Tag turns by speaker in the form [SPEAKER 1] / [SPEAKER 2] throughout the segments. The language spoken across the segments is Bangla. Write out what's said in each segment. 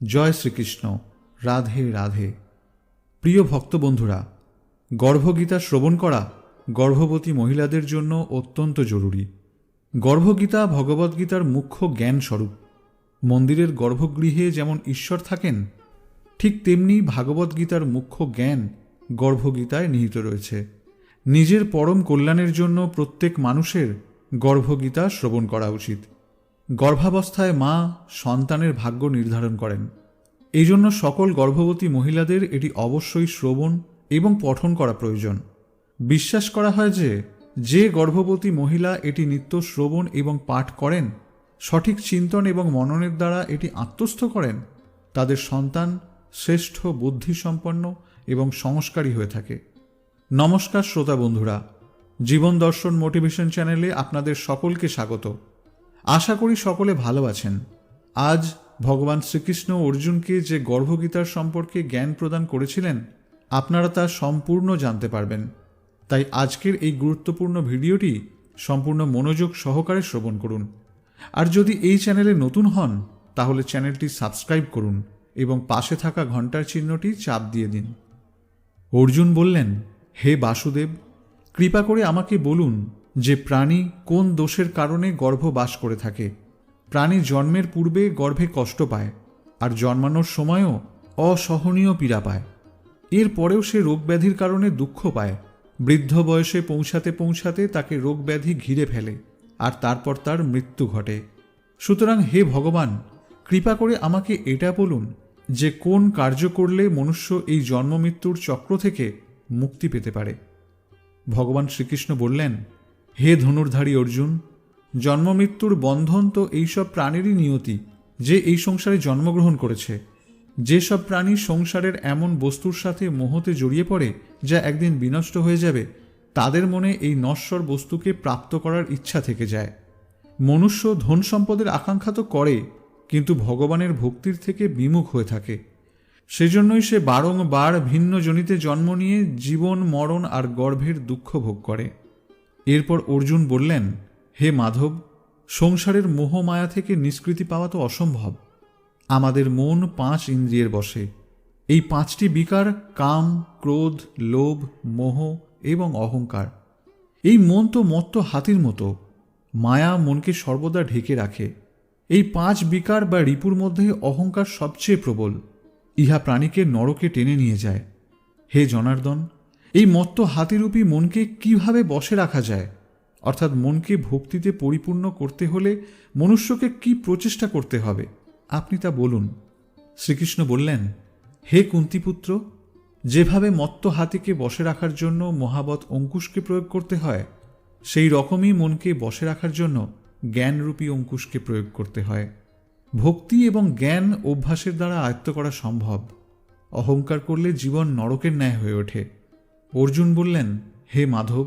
[SPEAKER 1] জয় শ্রীকৃষ্ণ, রাধে রাধে। প্রিয় ভক্ত বন্ধুরা গর্ভগীতা শ্রবণ করা গর্ভবতী মহিলাদের জন্য অত্যন্ত জরুরি। গর্ভগীতা ভগবদ্গীতার মুখ্য জ্ঞান স্বরূপ মন্দিরের গর্ভগৃহে যেমন ঈশ্বর থাকেন, ঠিক তেমনি ভাগবদ্গীতার মুখ্য জ্ঞান গর্ভগীতায় নিহিত রয়েছে। নিজের পরম কল্যাণের জন্য প্রত্যেক মানুষের গর্ভগীতা শ্রবণ করা উচিত। গর্ভাবস্থায় মা সন্তানের ভাগ্য নির্ধারণ করেন। এই জন্য সকল গর্ভবতী মহিলাদের এটি অবশ্যই শ্রবণ এবং পঠন করা প্রয়োজন। বিশ্বাস করা হয় যে যে গর্ভবতী মহিলা এটি নিত্য শ্রবণ এবং পাঠ করেন, সঠিক চিন্তন এবং মননের দ্বারা এটি আত্মস্থ করেন, তাদের সন্তান শ্রেষ্ঠ বুদ্ধিসম্পন্ন এবং সংস্কারী হয়ে থাকে। নমস্কার শ্রোতা বন্ধুরা, জীবন দর্শন মোটিভেশন চ্যানেলে আপনাদের সকলকে স্বাগত। আশা করি সকলে ভালো আছেন। আজ ভগবান শ্রীকৃষ্ণ অর্জুনকে যে গর্ভগীতার সম্পর্কে জ্ঞান প্রদান করেছিলেন, আপনারা তা সম্পূর্ণ জানতে পারবেন। তাই আজকের এই গুরুত্বপূর্ণ ভিডিওটি সম্পূর্ণ মনোযোগ সহকারে শ্রবণ করুন। আর যদি এই চ্যানেলে নতুন হন, তাহলে চ্যানেলটি সাবস্ক্রাইব করুন এবং পাশে থাকা ঘণ্টার চিহ্নটি চাপ দিয়ে দিন। অর্জুন বললেন, হে বাসুদেব, কৃপা করে আমাকে বলুন যে প্রাণী কোন দোষের কারণে গর্ভ বাস করে থাকে। প্রাণী জন্মের পূর্বে গর্ভে কষ্ট পায়, আর জন্মানোর সময়ও অসহনীয় পীড়া পায়। এরপরেও সে রোগব্যাধির কারণে দুঃখ পায়। বৃদ্ধ বয়সে পৌঁছাতে পৌঁছাতে তাকে রোগব্যাধি ঘিরে ফেলে, আর তারপর তার মৃত্যু ঘটে। সুতরাং হে ভগবান, কৃপা করে আমাকে এটা বলুন যে কোন কার্য করলে মনুষ্য এই জন্ম মৃত্যুর চক্র থেকে মুক্তি পেতে পারে। ভগবান শ্রীকৃষ্ণ বললেন হে ধনুর্ধারী অর্জুন জন্মমৃত্যুর বন্ধন তো এইসব প্রাণীরই নিয়তি যে এই সংসারে জন্মগ্রহণ করেছে। যেসব প্রাণী সংসারের এমন বস্তুর সাথে মোহতে জড়িয়ে পড়ে যা একদিন বিনষ্ট হয়ে যাবে, তাদের মনে এই নশ্বর বস্তুকে প্রাপ্ত করার ইচ্ছা থেকে যায়। মনুষ্য ধন সম্পদের আকাঙ্ক্ষা তো করে, কিন্তু ভগবানের ভক্তির থেকে বিমুখ হয়ে থাকে। সেজন্যই সে বারংবার ভিন্ন জনিতে জন্ম নিয়ে জীবন, মরণ আর গর্ভের দুঃখ ভোগ করে। এরপর অর্জুন বললেন, হে মাধব, সংসারের মোহ মায়া থেকে নিষ্কৃতি পাওয়া তো অসম্ভব। আমাদের মন পাঁচ ইন্দ্রিয়ের বসে। এই পাঁচটি বিকার কাম, ক্রোধ, লোভ, মোহ এবং অহংকার। এই মন তো মত্ত হাতির মতো। মায়া মনকে সর্বদা ঢেকে রাখে। এই পাঁচ বিকার বা রিপুর মধ্যে অহংকার সবচেয়ে প্রবল। ইহা প্রাণীকে নরকে টেনে নিয়ে যায়। হে জনার্দন এই মত্ত হাতিরূপী মনকে কীভাবে বসে রাখা যায়? অর্থাৎ মনকে ভক্তিতে পরিপূর্ণ করতে হলে মনুষ্যকে কি প্রচেষ্টা করতে হবে? আপনি তা বলুন। শ্রীকৃষ্ণ বললেন, হে কুন্তিপুত্র, যেভাবে মত্ত হাতিকে বসে রাখার জন্য মহাবত অঙ্কুশকে প্রয়োগ করতে হয়, সেই রকমই মনকে বসে রাখার জন্য জ্ঞানরূপী অঙ্কুশকে প্রয়োগ করতে হয়। ভক্তি এবং জ্ঞান অভ্যাসের দ্বারা আয়ত্ত করা সম্ভব। অহংকার করলে জীবন নরকের ন্যায় হয়ে ওঠে। অর্জুন বললেন, হে মাধব,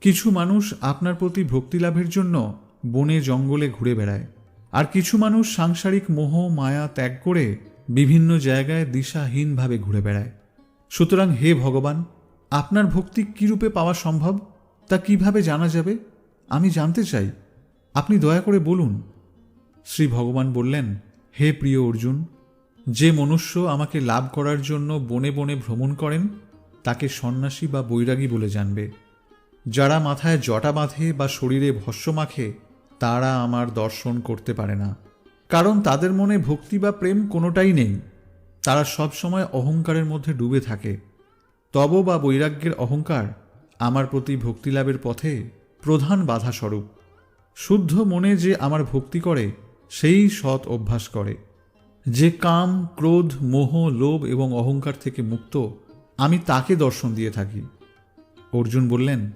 [SPEAKER 1] কিছু মানুষ আপনার প্রতি ভক্তি লাভের জন্য বনে জঙ্গলে ঘুরে বেড়ায়। আর কিছু মানুষ সাংসারিক মোহ, মায়া ত্যাগ করে বিভিন্ন জায়গায় দিশাহীনভাবে ঘুরে বেড়ায়। সুতরাং হে ভগবান, আপনার ভক্তি কীরূপে পাওয়া সম্ভব, তা কীভাবে জানা যাবে? আমি জানতে চাই। আপনি দয়া করে বলুন। শ্রী ভগবান বললেন, হে প্রিয় অর্জুন, যে মনুষ্য আমাকে লাভ করার জন্য বনে বনে ভ্রমণ করেন তাকে সন্ন্যাসী বা বৈরাগী বলে জানবে। যারা মাথায় জটা বাঁধে বা শরীরে ভস্য মাখে, তারা আমার দর্শন করতে পারে না। কারণ তাদের মনে ভক্তি বা প্রেম কোনোটাই নেই। তারা সব সময় অহংকারের মধ্যে ডুবে থাকে। তব বা বৈরাগ্যের অহংকার আমার প্রতি ভক্তিলাভের পথে প্রধান বাধা স্বরূপ শুদ্ধ মনে যে আমার ভক্তি করে, সেই সৎ অভ্যাস করে। যে কাম, ক্রোধ, মোহ, লোভ এবং অহংকার থেকে মুক্ত আমি তাকে দর্শন দিয়ে থাকি। অর্জুন বললেন,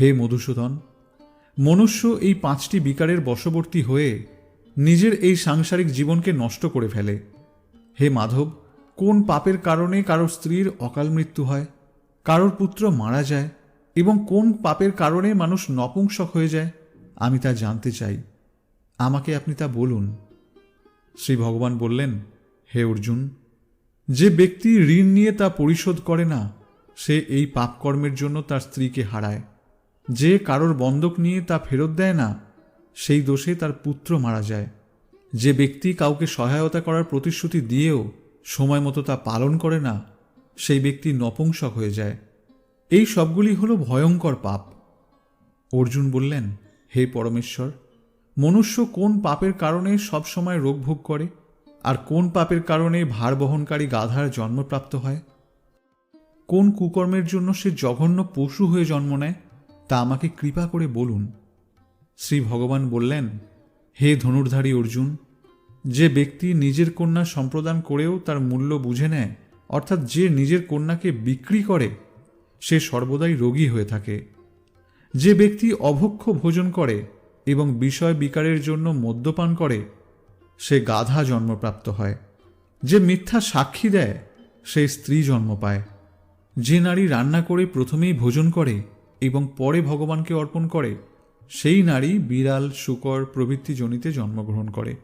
[SPEAKER 1] হে মধুসূদন, মনুষ্য এই পাঁচটি বিকারের বশবর্তী হয়ে নিজের এই সাংসারিক জীবনকে নষ্ট করে ফেলে। হে মাধব, কোন পাপের কারণে কারোর স্ত্রীর অকাল মৃত্যু হয়? কারোর পুত্র মারা যায় এবং কোন পাপের কারণে মানুষ নপুংসক হয়ে যায়? আমি তা জানতে চাই। আমাকে আপনি তা বলুন। শ্রী ভগবান বললেন, হে অর্জুন যে ব্যক্তি ঋণ নিয়ে তা পরিশোধ করে না, সে এই পাপকর্মের জন্য তার স্ত্রীকে হারায়। যে কারোর বন্ধক নিয়ে তা ফেরত দেয় না, সেই দোষে তার পুত্র মারা যায়। যে ব্যক্তি কাউকে সহায়তা করার প্রতিশ্রুতি দিয়েও সময় মতো তা পালন করে না, সেই ব্যক্তি নপুংসক হয়ে যায়। এই সবগুলি হলো ভয়ঙ্কর পাপ। অর্জুন বললেন, হে পরমেশ্বর, মনুষ্য কোন পাপের কারণে সবসময় রোগ ভোগ করে? আর কোন পাপের কারণে ভার বহনকারী গাধার জন্মপ্রাপ্ত হয়? কোন কুকর্মের জন্য সে জঘন্য পশু হয়ে জন্ম নেয়? তা আমাকে কৃপা করে বলুন। শ্রী ভগবান বললেন, হে ধনুর্ধারী অর্জুন, যে ব্যক্তি নিজের কন্যা সম্প্রদান করেও তার মূল্য বুঝে নেয়, অর্থাৎ যে নিজের কন্যাকে বিক্রি করে, সে সর্বদাই রোগী হয়ে থাকে। যে ব্যক্তি অভক্ষ ভোজন করে এবং বিষয় বিকারের জন্য মদ্যপান করে সে গাধা জন্মপ্রাপ্ত হয়। যে মিথ্যা সাক্ষী দেয় সে স্ত্রী জন্ম পায়। যে নারী রান্না করে প্রথমেই ভোজন করে এবং পরে ভগবানকে অর্পণ করে, সেই নারী বিড়াল, শুকর প্রভৃতি জনিতে জন্মগ্রহণ করে।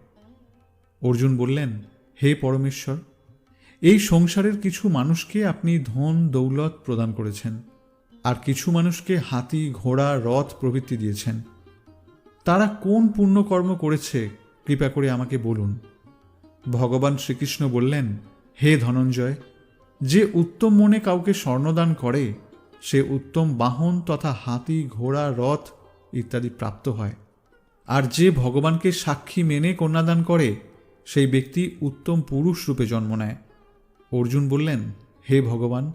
[SPEAKER 1] অর্জুন বললেন, হে পরমেশ্বর, এই সংসারের কিছু মানুষকে আপনি ধন, দৌলত প্রদান করেছেন, আর কিছু মানুষকে হাতি, ঘোড়া, রথ প্রভৃতি দিয়েছেন। তারা কোন পুণ্যকর্ম করেছে কৃপা করে আমাকে বলুন। ভগবান শ্রীকৃষ্ণ বললেন, হে ধনঞ্জয়, যে উত্তম মনে কাউকে স্বর্ণদান করে, সে উত্তম বাহন তথা হাতি, ঘোড়া, রথ ইত্যাদি প্রাপ্ত হয়। আর যে ভগবানকে সাক্ষী মেনে কন্যাদান করে, সেই ব্যক্তি উত্তম পুরুষ রূপে জন্ম নেয়। অর্জুন বললেন, হে ভগবান,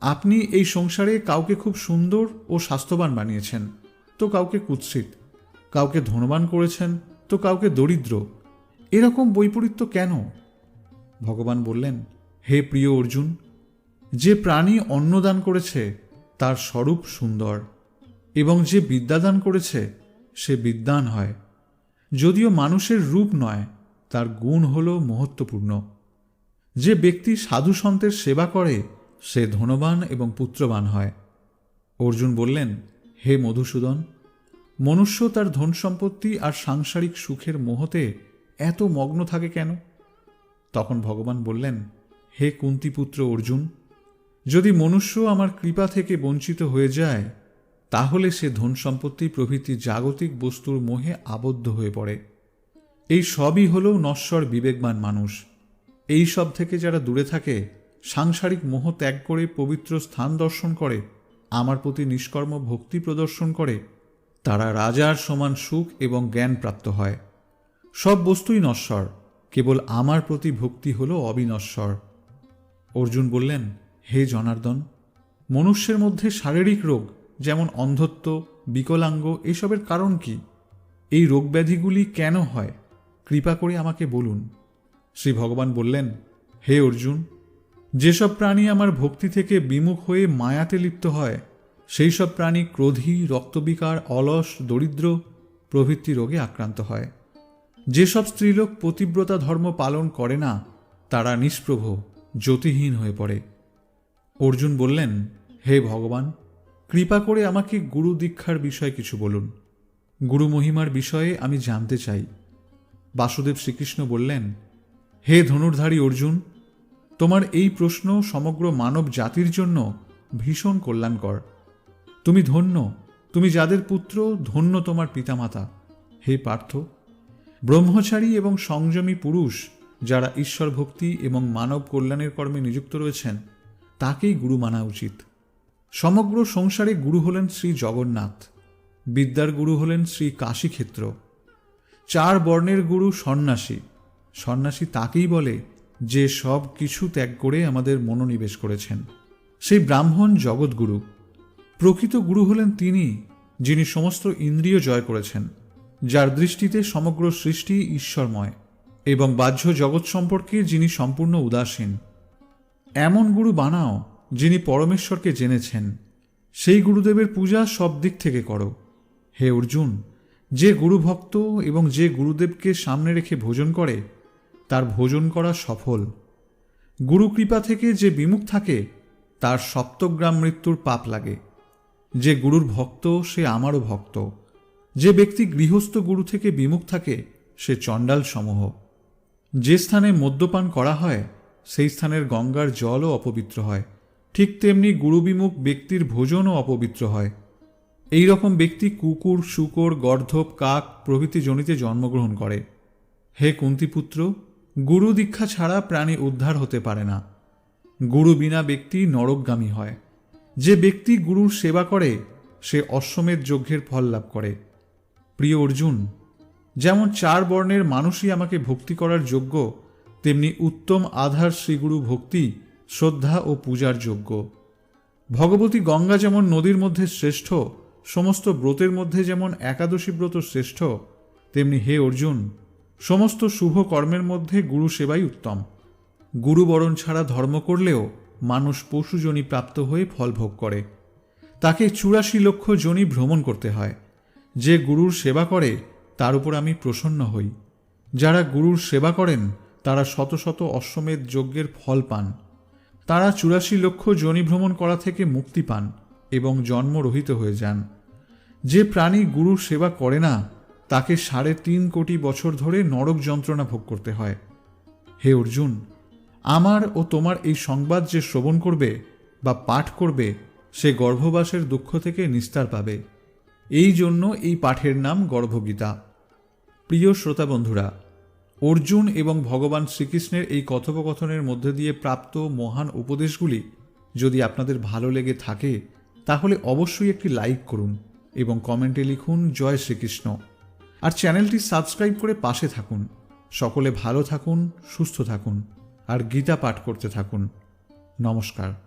[SPEAKER 1] আপনি এই সংসারে কাউকে খুব সুন্দর ও স্বাস্থ্যবান বানিয়েছেন। তো কাউকে কুৎসিত, কাউকে ধনবান করেছেন তো কাউকে দরিদ্র, এরকম বৈপরীত্য কেন? ভগবান বললেন, হে প্রিয় অর্জুন, যে প্রাণী অন্নদান করেছে, তার স্বরূপ সুন্দর, এবং যে বিদ্যাদান করেছে, সে বিদ্যান হয়। যদিও মানুষের রূপ নয়, তার গুণ হল মহত্বপূর্ণ। যে ব্যক্তি সাধু সন্তের সেবা করে, সে ধনবান এবং পুত্রবান হয়। অর্জুন বললেন, হে মধুসূদন মনুষ্য তার ধন সম্পত্তি আর সাংসারিক সুখের মোহতে এত মগ্ন থাকে কেন? তখন ভগবান বললেন, হে কুন্তিপুত্র অর্জুন, যদি মনুষ্য আমার কৃপা থেকে বঞ্চিত হয়ে যায়, তাহলে সে ধন সম্পত্তি প্রভৃতি জাগতিক বস্তুর মোহে আবদ্ধ হয়ে পড়ে। এই সবই হল নশ্বর বিবেকবান মানুষ। এই সব থেকে যারা দূরে থাকে, সাংসারিক মোহ ত্যাগ করে পবিত্র স্থান দর্শন করে, আমার প্রতি নিষ্কর্ম ভক্তি প্রদর্শন করে তারা রাজার সমান সুখ এবং জ্ঞান প্রাপ্ত হয়। সব বস্তুই নশ্বর, কেবল আমার প্রতি ভক্তি হল অবিনশ্বর। অর্জুন বললেন, হে জনার্দন, মনুষ্যের মধ্যে শারীরিক রোগ, যেমন অন্ধত্ব, বিকলাঙ্গ, এসবের কারণ কি? এই রোগব্যাধিগুলি কেন হয়? কৃপা করে আমাকে বলুন। শ্রী ভগবান বললেন, হে অর্জুন, যেসব প্রাণী আমার ভক্তি থেকে বিমুখ হয়ে মায়াতে লিপ্ত হয় সেই সব প্রাণী ক্রোধী, রক্তবিকার, অলস, দরিদ্র প্রভৃতি রোগে আক্রান্ত হয়। যেসব স্ত্রীলোক পতিব্রতা ধর্ম পালন করে না, তারা নিষ্প্রভ, জ্যোতিহীন হয়ে পড়ে। অর্জুন বললেন, হে ভগবান, কৃপা করে আমাকে গুরু দীক্ষার বিষয়ে কিছু বলুন। গুরু মহিমার বিষয়ে আমি জানতে চাই। বাসুদেব শ্রীকৃষ্ণ বললেন, হে ধনুর্ধারী অর্জুন, তোমার এই প্রশ্ন সমগ্র মানব জাতির জন্য ভীষণ কল্যাণকর। তুমি ধন্য, তুমি যাদের পুত্র, ধন্য তোমার পিতামাতা। হে পার্থ, ব্রহ্মচারী এবং সংযমী পুরুষ যারা ঈশ্বর ভক্তি এবং মানব কল্যাণের কর্মে নিযুক্ত রয়েছেন, তাকেই গুরু মানা উচিত। সমগ্র সংসারে গুরু হলেন শ্রী জগন্নাথ, বিদ্যার গুরু হলেন শ্রী কাশীক্ষেত্র। চার বর্ণের গুরু সন্ন্যাসী সন্ন্যাসী তাকেই বলে যে সব কিছু ত্যাগ করে আমাদের মনোনিবেশ করেছেন। সেই ব্রাহ্মণ জগৎগুরু। প্রকৃত গুরু হলেন তিনি, যিনি সমস্ত ইন্দ্রিয় জয় করেছেন, যার দৃষ্টিতে সমগ্র সৃষ্টি ঈশ্বরময়, এবং বাহ্য জগৎ সম্পর্কে যিনি সম্পূর্ণ উদাসীন। এমন গুরু বানাও, যিনি পরমেশ্বরকে জেনেছেন। সেই গুরুদেবের পূজা সব দিক থেকে করো। হে অর্জুন, যে গুরুভক্ত এবং যে গুরুদেবকে সামনে রেখে ভোজন করে, তার ভোজন করা সফল। গুরু কৃপা থেকে যে বিমুখ থাকে, তার সপ্তগ্রাম মৃত্যুর পাপ লাগে। যে গুরুর ভক্ত, সে আমারও ভক্ত। যে ব্যক্তি গৃহস্থ গুরু থেকে বিমুখ থাকে, সে চণ্ডাল সমূহ যে স্থানে মদ্যপান করা হয়, সেই স্থানের গঙ্গার জলও অপবিত্র হয়। ঠিক তেমনি গুরুবিমুখ ব্যক্তির ভোজনও অপবিত্র হয়। এই রকম ব্যক্তি কুকুর, শুকর, গর্ধব, কাক প্রভৃতি জনিতে জন্মগ্রহণ করে। হে কুন্তিপুত্র, গুরু দীক্ষা ছাড়া প্রাণী উদ্ধার হতে পারে না। গুরু বিনা ব্যক্তি নরকগামী হয়। যে ব্যক্তি গুরুর সেবা করে, সে অশ্বমেধ যজ্ঞের ফল লাভ করে। প্রিয় অর্জুন, যেমন চার বর্ণের মানুষই আমাকে ভক্তি করার যোগ্য, তেমনি উত্তম আধার শ্রীগুরু ভক্তি, শ্রদ্ধা ও পূজার যোগ্য। ভগবতী গঙ্গা যেমন নদীর মধ্যে শ্রেষ্ঠ, সমস্ত ব্রতের মধ্যে যেমন একাদশী ব্রত শ্রেষ্ঠ, তেমনি হে অর্জুন, সমস্ত শুভ কর্মের মধ্যে গুরু সেবাই উত্তম। গুরুবরণ ছাড়া ধর্ম করলেও মানুষ পশুজনী প্রাপ্ত হয়ে ফল ভোগ করে। তাকে চুরাশি লক্ষ জনি ভ্রমণ করতে হয়। যে গুরুর সেবা করে, তার উপর আমি প্রসন্ন হই। যারা গুরুর সেবা করেন, তারা শত শত অশ্বমেধ যজ্ঞের ফল পান। তারা চুরাশি লক্ষ জনি ভ্রমণ করা থেকে মুক্তি পান এবং জন্মরহিত হয়ে যান। যে প্রাণী গুরুর সেবা করে না, তাকে সাড়ে তিন কোটি বছর ধরে নরক যন্ত্রণা ভোগ করতে হয়। হে অর্জুন আমার ও তোমার এই সংবাদ যে শ্রবণ করবে বা পাঠ করবে, সে গর্ভবাসের দুঃখ থেকে নিস্তার পাবে। এই জন্য এই পাঠের নাম গর্ভগীতা। প্রিয় শ্রোতা বন্ধুরা, অর্জুন এবং ভগবান শ্রীকৃষ্ণের এই কথোপকথনের মধ্যে দিয়ে প্রাপ্ত মহান উপদেশগুলি যদি আপনাদের ভালো লেগে থাকে, তাহলে অবশ্যই একটি লাইক করুন এবং কমেন্টে লিখুন, জয় শ্রীকৃষ্ণ। আর চ্যানেলটি সাবস্ক্রাইব করে পাশে থাকুন। সকলে ভালো থাকুন, সুস্থ থাকুন। আর গীতা পাঠ করতে থাকুন। নমস্কার।